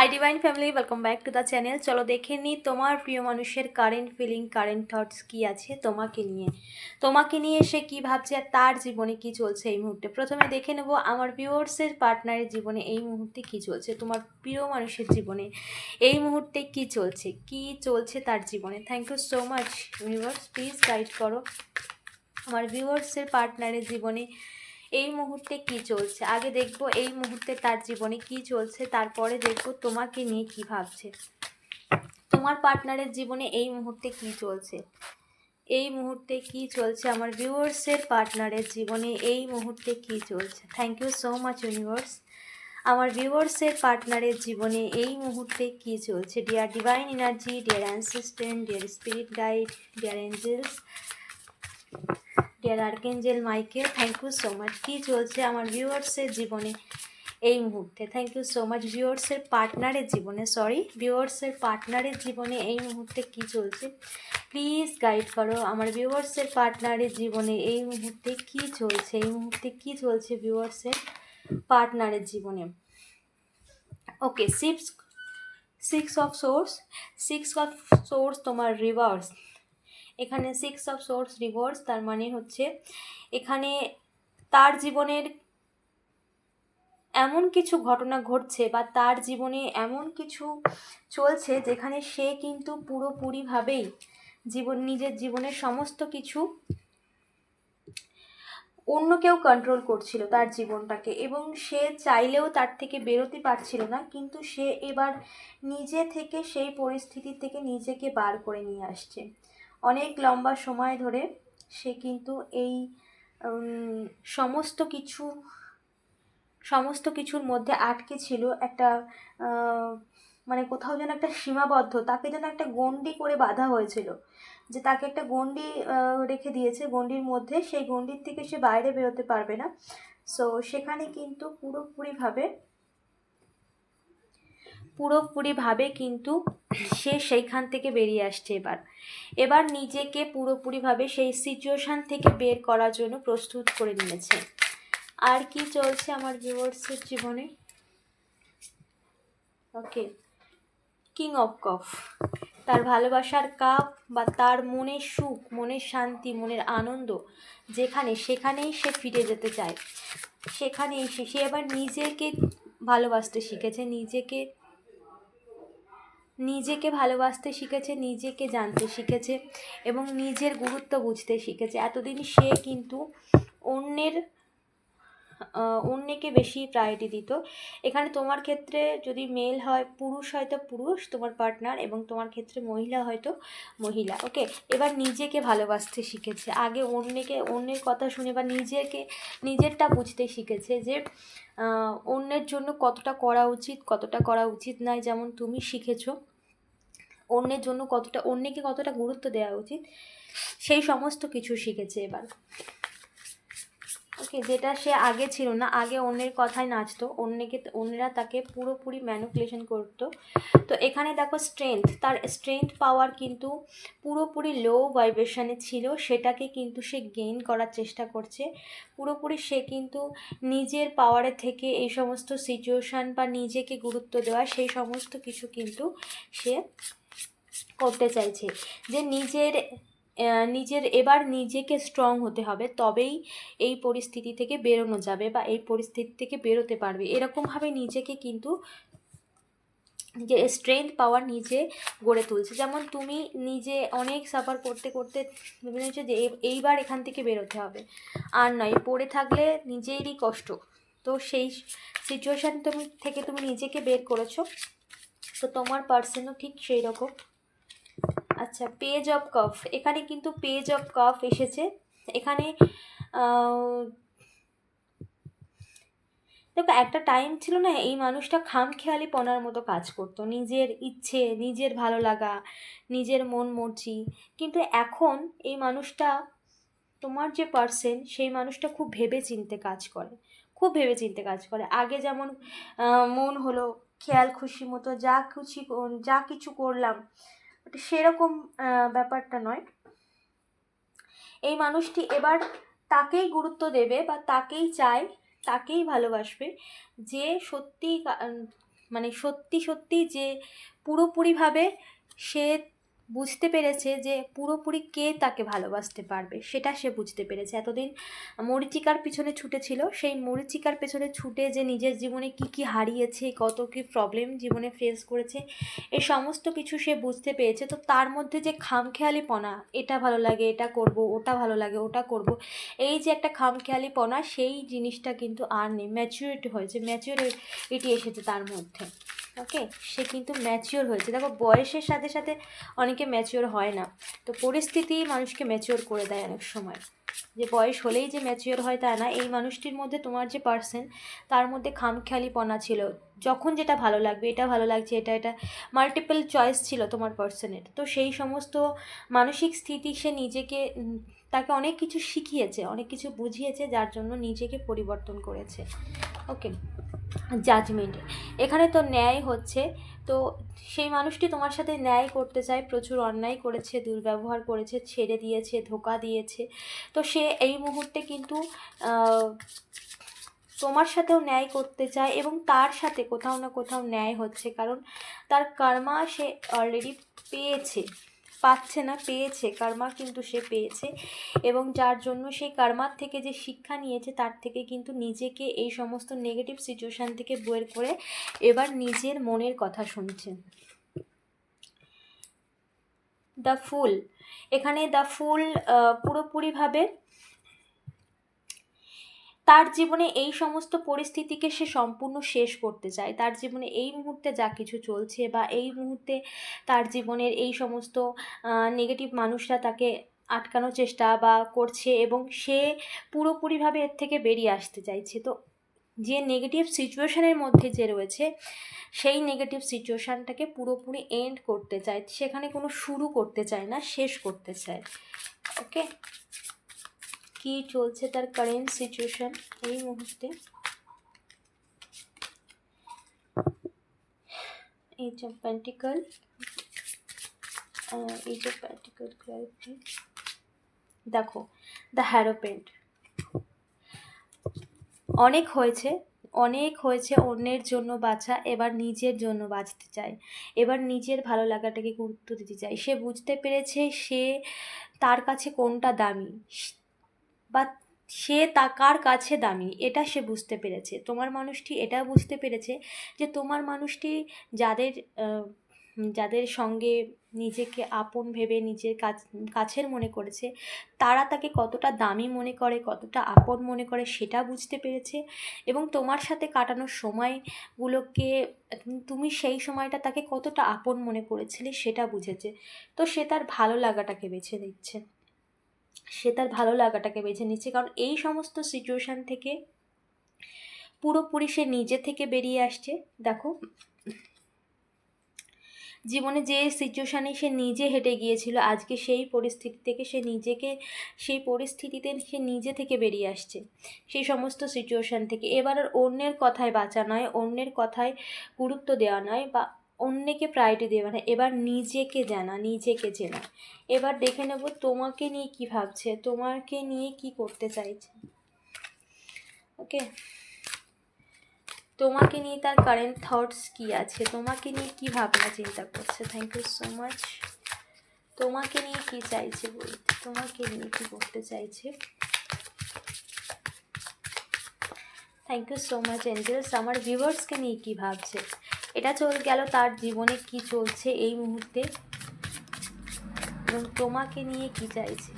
Hi divine family welcome back to the channel চলো দেখে নিই তোমার প্রিয় মানুষের কারেন্ট ফিলিং কারেন্ট থটস কী আছে তোমাকে নিয়ে। তোমাকে নিয়ে সে কী ভাবছে আর তার জীবনে কী চলছে এই মুহূর্তে? প্রথমে দেখে নেব আমার ভিউয়ার্সের পার্টনারের জীবনে এই মুহূর্তে কী চলছে, তোমার প্রিয় মানুষের জীবনে এই মুহূর্তে কী চলছে কী চলছে তার জীবনে? Thank you so much viewers please guide করো। আমার ভিউয়ার্সের পার্টনারের জীবনে এই মুহূর্তে কি চলছে? আগে দেখব এই মুহূর্তে তার জীবনে কি চলছে, তারপরে দেখব তোমাকে নিয়ে কি ভাবছে। তোমার পার্টনারের জীবনে এই মুহূর্তে কি চলছে? এই মুহূর্তে কি চলছে আমার ভিউয়ার্সের পার্টনারের জীবনে এই মুহূর্তে কি চলছে? Thank you so much universe আমার ভিউয়ার্সের পার্টনারের জীবনে এই মুহূর্তে কি চলছে? Dear divine energy dear ancestors dear spirit guide dear angels dear archangel Michael thank you so much কী চলছে আমার ভিউয়ার্সের জীবনে এই মুহূর্তে? থ্যাংক ইউ সো মাচ ভিউয়ার্সের পার্টনারের জীবনে সরি ভিউয়ার্সের পার্টনারের জীবনে এই মুহূর্তে কি চলছে? প্লিজ গাইড করো আমার ভিউয়ার্সের পার্টনারের জীবনে এই মুহূর্তে কি চলছে? এই মুহূর্তে কি চলছে ভিউয়ার্সের পার্টনারের জীবনে? Okay six six of swords six of swords তোমার রিভার্স এখানে সিক্স অফ সোর্স রিভার্স তার মানে হচ্ছে এখানে তার জীবনের এমন কিছু ঘটনা ঘটছে বা তার জীবনে এমন কিছু চলছে যেখানে সে কিন্তু পুরোপুরিভাবেই জীবন, নিজের জীবনের সমস্ত কিছু অন্য কেউ কন্ট্রোল করছিল তার জীবনটাকে এবং সে চাইলেও তার থেকে বেরোতে পারছিল না, কিন্তু সে এবার নিজে থেকে সেই পরিস্থিতি থেকে নিজেকে বার করে নিয়ে আসছে। অনেক লম্বা সময় ধরে সে কিন্তু এই সমস্ত কিছু, সমস্ত কিছুর মধ্যে আটকে ছিল একটা মানে কোথাও যেন একটা সীমাবদ্ধ, তাকে যেন একটা গণ্ডি করে বাঁধা হয়েছিল। যে তাকে একটা গণ্ডি রেখে দিয়েছে গণ্ডির মধ্যে, সেই গণ্ডির থেকে সে বাইরে বেরোতে পারবে না। সো সেখানে কিন্তু পুরোপুরিভাবে পুরোপুরিভাবে কিন্তু সে সেইখান থেকে বেরিয়ে আসছে এবার। এবার নিজেকে পুরোপুরিভাবে সেই সিচুয়েশান থেকে বের করার জন্য প্রস্তুত করে নিয়েছে। আর কি চলছে আমার ভিউয়ার্সের জীবনে? ওকে কিং অফ কফ তার ভালোবাসার কাপ বা তার মনের সুখ মনের শান্তি, মনের আনন্দ যেখানে, সেখানেই সে ফিরে যেতে চায়। সেখানেই সে সে এবার নিজেকে ভালোবাসতে শিখেছে, নিজেকে নিজেকে ভালোবাসতে শিখেছে, নিজেকে জানতে শিখেছে এবং নিজের গুরুত্ব বুঝতে শিখেছে। এতদিন সে কিন্তু অন্যের অন্যকে বেশি প্রায়োরিটি দিত। এখানে তোমার ক্ষেত্রে যদি মেল হয়, পুরুষ হয়তো পুরুষ, তোমার পার্টনার এবং তোমার ক্ষেত্রে মহিলা হয়তো মহিলা। ওকে এবার নিজেকে ভালোবাসতে শিখেছে। আগে অন্যকে, অন্যের কথা শুনে বা নিজেকে, নিজেরটা বুঝতে শিখেছে যে অন্যের জন্য কতটা করা উচিত, কতটা করা উচিত নয়, যেমন তুমি শিখেছো। অন্যের জন্য কতটা, অন্যকে কতটা গুরুত্ব দেওয়া উচিত, সেই সমস্ত কিছু শিখেছে এবার। ওকে যেটা সে আগে ছিল না, আগে অন্যের কথায় নাচতো, অন্যকে, অন্যরা তাকে পুরোপুরি ম্যানুপুলেশন করতো। তো এখানে দেখো স্ট্রেংথ তার স্ট্রেংথ পাওয়ার কিন্তু পুরোপুরি লো ভাইব্রেশনে ছিল, সেটাকে কিন্তু সে গেইন করার চেষ্টা করছে। পুরোপুরি সে কিন্তু নিজের পাওয়ারের থেকে এই সমস্ত সিচুয়েশান বা নিজেকে গুরুত্ব দেওয়া, সেই সমস্ত কিছু কিন্তু সে করতে চাইছে যে নিজের নিজের এবার নিজেকে স্ট্রং হতে হবে, তবেই এই পরিস্থিতি থেকে বেরোনো যাবে বা এই পরিস্থিতি থেকে বেরোতে পারবে। এরকমভাবে নিজেকে কিন্তু যে স্ট্রেংথ পাওয়ার নিজে গড়ে তুলছে। যেমন তুমি নিজে অনেক সাফার করতে করতে ভেবে নিচ্ছ যে এইবার এখান থেকে বেরোতে হবে। আর নয়, পড়ে থাকলে নিজেরই কষ্ট। তো সেই সিচুয়েশান তুমি, থেকে তুমি নিজেকে বের করেছ। তো তোমার পার্সনও ঠিক সেই রকম আচ্ছা পেজ অফ কফ এখানে কিন্তু পেজ অফ কফ এসেছে। এখানে দেখো, একটা টাইম ছিল না, এই মানুষটা খামখেয়ালি পনার মতো কাজ করতো। নিজের ইচ্ছে, নিজের ভালো লাগা, নিজের মন মর্জি। কিন্তু এখন এই মানুষটা, তোমার যে পার্সন সেই মানুষটা খুব ভেবে চিনতে কাজ করে। খুব ভেবে চিনতে কাজ করে। আগে যেমন মন হলো খেয়াল খুশি মতো, যা খুশি, যা কিছু করলাম সেরকম ব্যাপারটা নয়। এই মানুষটি এবার তাকেই গুরুত্ব দেবে বা তাকেই চায়, তাকেই ভালোবাসবে যে সত্যি মানে সত্যি সত্যি যে পুরোপুরিভাবে সে বুঝতে পেরেছে যে পুরোপুরি কে তাকে ভালোবাসতে পারবে, সেটা সে বুঝতে পেরেছে। এতদিন মরিচিকার পিছনে ছুটেছিল, সেই মরিচিকার পেছনে ছুটে যে নিজের জীবনে কি কি হারিয়েছে, কত কি প্রবলেম জীবনে ফেস করেছে এই সমস্ত কিছু সে বুঝতে পেরেছে। তো তার মধ্যে যে খামখেয়ালিপনা, এটা ভালো লাগে, এটা করব, ওটা ভালো লাগে, ওটা করব, এই যে একটা খামখেয়ালিপনা, সেই জিনিসটা কিন্তু আর নেই। ম্যাচিউরিটি হয়েছে ম্যাচিউরিটি এসেছে তার মধ্যে। ওকে? সে কিন্তু ম্যাচিওর হয়েছে। দেখো, বয়সের সাথে সাথে অনেকে ম্যাচিওর হয় না। তো পরিস্থিতি মানুষকে ম্যাচিওর করে দেয় অনেক সময়। যে বয়স হলেই যে ম্যাচিওর হয় তা না, এই মানুষটির মধ্যে তোমার যে পার্সন তার মধ্যে খামখেয়ালিপনা ছিল। যখন যেটা ভালো লাগবে, এটা ভালো লাগছে, এটা এটা মাল্টিপল চয়েস ছিল তোমার পার্সনের তো সেই সমস্ত মানসিক স্থিতি সে নিজেকে তাকে অনেক কিছু শিখিয়েছে, অনেক কিছু বুঝিয়েছে, যার জন্য নিজেকে পরিবর্তন করেছে। ওকে জাজমেন্ট এখানে তো ন্যায় হচ্ছে। তো সেই মানুষটি তোমার সাথে ন্যায় করতে চায়, প্রচুর অন্যায় করেছে, দুর্ব্যবহার করেছে, ছেড়ে দিয়েছে, ধোকা দিয়েছে। তো সে এই মুহূর্তে কিন্তু তোমার সাথেও ন্যায় করতে চায় এবং তার সাথে কোথাও না কোথাও ন্যায় হচ্ছে। কারণ তার কর্মা সে অলরেডি পেয়েছে। পাচ্ছে না, পেয়েছে, কার্মা কিন্তু সে পেয়েছে এবং যার জন্য সেই কার্মার থেকে যে শিক্ষা নিয়েছে তার থেকে কিন্তু নিজেকে এই সমস্ত নেগেটিভ সিচুয়েশান থেকে বের করে এবার নিজের মনের কথা শুনছেন দ্য ফুল এখানে দ্য ফুল পুরোপুরিভাবে তার জীবনে এই সমস্ত পরিস্থিতিকে সে সম্পূর্ণ শেষ করতে চায়। তার জীবনে এই মুহূর্তে যা কিছু চলছে বা এই মুহূর্তে তার জীবনের এই সমস্ত নেগেটিভ মানুষরা তাকে আটকানোর চেষ্টা বা করছে এবং সে পুরোপুরিভাবে এর থেকে বেরিয়ে আসতে চাইছে। তো যে নেগেটিভ সিচুয়েশানের মধ্যে যে রয়েছে, সেই নেগেটিভ সিচুয়েশানটাকে পুরোপুরি এন্ড করতে চায়। সেখানে কোনো শুরু করতে চায় না, শেষ করতে চায়। ওকে কি চলছে তার কারেন্ট সিচুয়েশন এই মুহূর্তে? ক্লারিফাই দেখো দ্য হ্যারোপেন্ট অনেক হয়েছে অনেক হয়েছে অন্যের জন্য বাঁচা এবার নিজের জন্য বাঁচতে চায়। এবার নিজের ভালো লাগাটাকে গুরুত্ব দিতে চায়। সে বুঝতে পেরেছে সে তার কাছে কোনটা দামি? বা সে তা কার কাছে দামি, এটা সে বুঝতে পেরেছে। তোমার মানুষটি এটা বুঝতে পেরেছে যে তোমার মানুষটি যাদের যাদের সঙ্গে নিজেকে আপন ভেবে নিজের কাছ- কাছের মনে করেছে, তারা তাকে কতটা দামি মনে করে, কতটা আপন মনে করে সেটা বুঝতে পেরেছে এবং তোমার সাথে কাটানোর সময়গুলোকে তুমি সেই সময়টা তাকে কতটা আপন মনে করেছিলে সেটা বুঝেছে। তো সে তার ভালো লাগাটাকে বেছে নিচ্ছে। সে তার ভালো লাগাটাকে বেছে নিচ্ছে। কারণ এই সমস্ত সিচুয়েশান থেকে পুরোপুরি সে নিজে থেকে বেরিয়ে আসছে। দেখো, জীবনে যে সিচুয়েশানে সে নিজে হেঁটে গিয়েছিল, আজকে সেই পরিস্থিতি থেকে সে নিজেকে, সেই পরিস্থিতিতে সে নিজে থেকে বেরিয়ে আসছে সেই সমস্ত সিচুয়েশান থেকে। এবার আর অন্যের কথায় বাঁচা নয়, অন্যের কথায় গুরুত্ব দেওয়া নয় বা অন্যকে প্রায়োরিটি দেবে নয় এবার নিজেকে জানা, নিজেকে চেনা। এবার দেখে নেব তোমাকে নিয়ে কি ভাবছে, তোমাকে নিয়ে কি করতে চাইছে। ওকে তোমাকে নিয়ে তার কারেন্ট থটস কি আছে? তোমাকে নিয়ে কি ভাবনা, চিন্তা করছে? থ্যাংক ইউ সো মাচ তোমাকে নিয়ে কি চাইছে বলতে? তোমাকে নিয়ে কি করতে চাইছে? Thank you so much angels আমার ভিউয়ার্সকে নিয়ে কি ভাবছে? এটা চল গেল তার জীবনে কি চলছে এই মুহূর্তে। এবং তোমাকে নিয়ে কি চাইছে?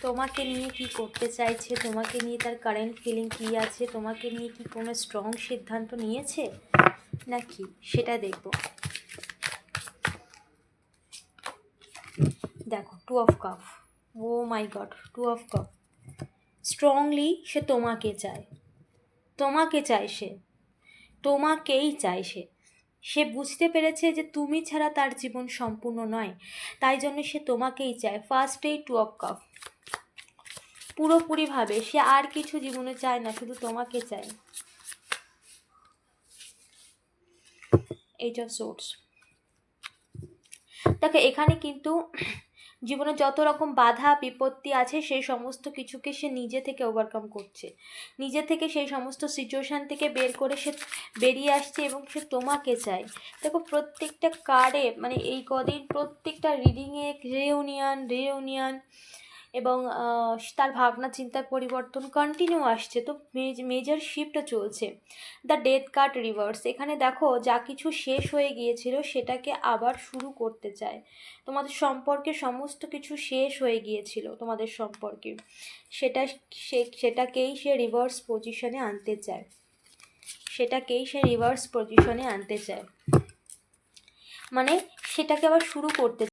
তোমাকে নিয়ে কি করতে চাইছে? তোমাকে নিয়ে তার কারেন্ট ফিলিং কি আছে? তোমাকে নিয়ে কি কোনো স্ট্রং সিদ্ধান্ত নিয়েছে? নাকি সেটা দেখব। দেখো two of cups oh my god two of cups strongly সে তোমাকে চায়। তোমাকে চায় সে। তোমাকেই চায় সে। সে বুঝতে পেরেছে যে তুমি ছাড়া তার জীবন সম্পূর্ণ নয়, তাই জন্য সে তোমাকেই চায় ফার্স্টেই টু অফ কাপ পুরোপুরিভাবে সে আর কিছু জীবনে চায় না, শুধু তোমাকে চায়। এইট অফ সোর্স দেখো, এখানে কিন্তু জীবনে যত রকম বাধা, বিপত্তি আছে, সেই সমস্ত কিছুকে সে নিজে থেকে ওভারকাম করছে। নিজে থেকে সেই সমস্ত সিচুয়েশান থেকে বের করে সে বেরিয়ে আসছে এবং সে তোমাকে চায়। দেখো প্রত্যেকটা কার্ডে মানে এই কদিন প্রত্যেকটা রিডিংয়ে রিউনিয়ন রিউনিয়ন এবং তার ভাবনা চিন্তার পরিবর্তন কন্টিনিউ আসছে। তো মেজর শিফটও চলছে। দ্য ডেথ কার্ড রিভার্স এখানে দেখো যা কিছু শেষ হয়ে গিয়েছিল সেটাকে আবার শুরু করতে চায়। তোমাদের সম্পর্কে সমস্ত কিছু শেষ হয়ে গিয়েছিল তোমাদের সম্পর্কে। সেটা সে, সেটাকেই সে রিভার্স পজিশনে আনতে চায়। সেটাকেই সে রিভার্স পজিশনে আনতে চায়। মানে সেটাকে আবার শুরু করতে